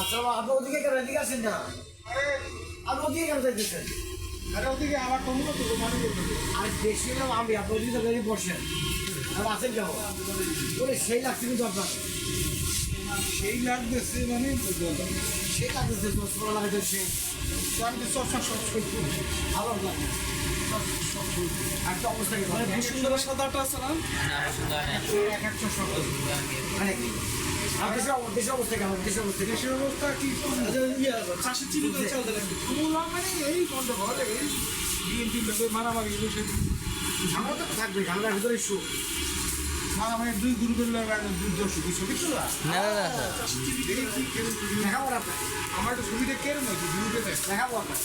আচ্ছা বাবা, আপনি ওদিকে কেন এদিকে আসেন না? আপনি ওদিকে কেন যাইতেছেন আর বেশি না আমি আপনি ওদিকে বেরিয়ে বসেন আর আসেন কেন সেই লাগছে কিন্তু আপনার সেই লাগতেছে মানে সেই লাগতেছে চশমা লাগাইতে সে আমি তো সবসময় সব ভালো লাগে একটা অবস্থায় বসুন্ধরা সাদাটা আছে না এক এক চশমা মানে দেশের অব- দেশের অবস্থা কেমন দেশের অবস্থা? দেশের অবস্থা কি চাষি চিনি করে চলতে লাগে মানে এই ঘরে এই বিএনপি লোকের মারামারি বসে ঝামেলা তো থাকবে ঝামেলার ভিতরে সুখ মারামারি দুই গ্রুপের যুদ্ধ শুধু ছবি তো না না না। দেখাবো আপনার আমার তো ছবিটা কেরম হয়েছে গ্রুপে দেখ দেখাবো আপনার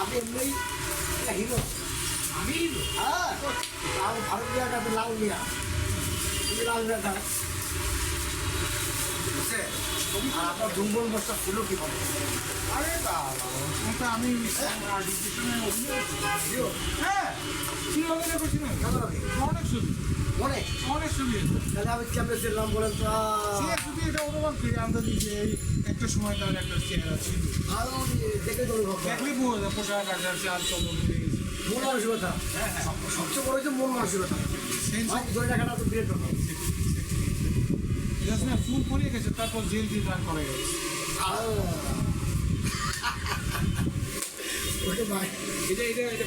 আপনি এমনি হিরো। আমি হ্যাঁ। লাল ভারত মিয়াটা আপনি লাল মিয়া লাল মিয়া? আর আপনার জুম্বল বস্তা ফুলো কি বলে আরে বাবা আমি। হ্যাঁ কি অভিনয় করছি না কেমন হবে অনেক? অনেক আছে তাহলে আমি কেমন ছিলাম বলেন তো। শুধু এটা অনুমান করি আমরা যে একটা সময় তার একটা চেহারা ছিল। আরও দেখে কথা দেখলে বোঝা যায় পোশাক আচার চাল চলন হয়ে। মন মানসিকতা। সব- সবচেয়ে বড় হচ্ছে মন মানসিকতা। ধরে রাখাটা তো বিরাট ব্যাপার না ফুল পরিয়ে গেছে তারপর জেল দিয়ে দান করে গেছে। ওকে ভাই এটা এটা এটা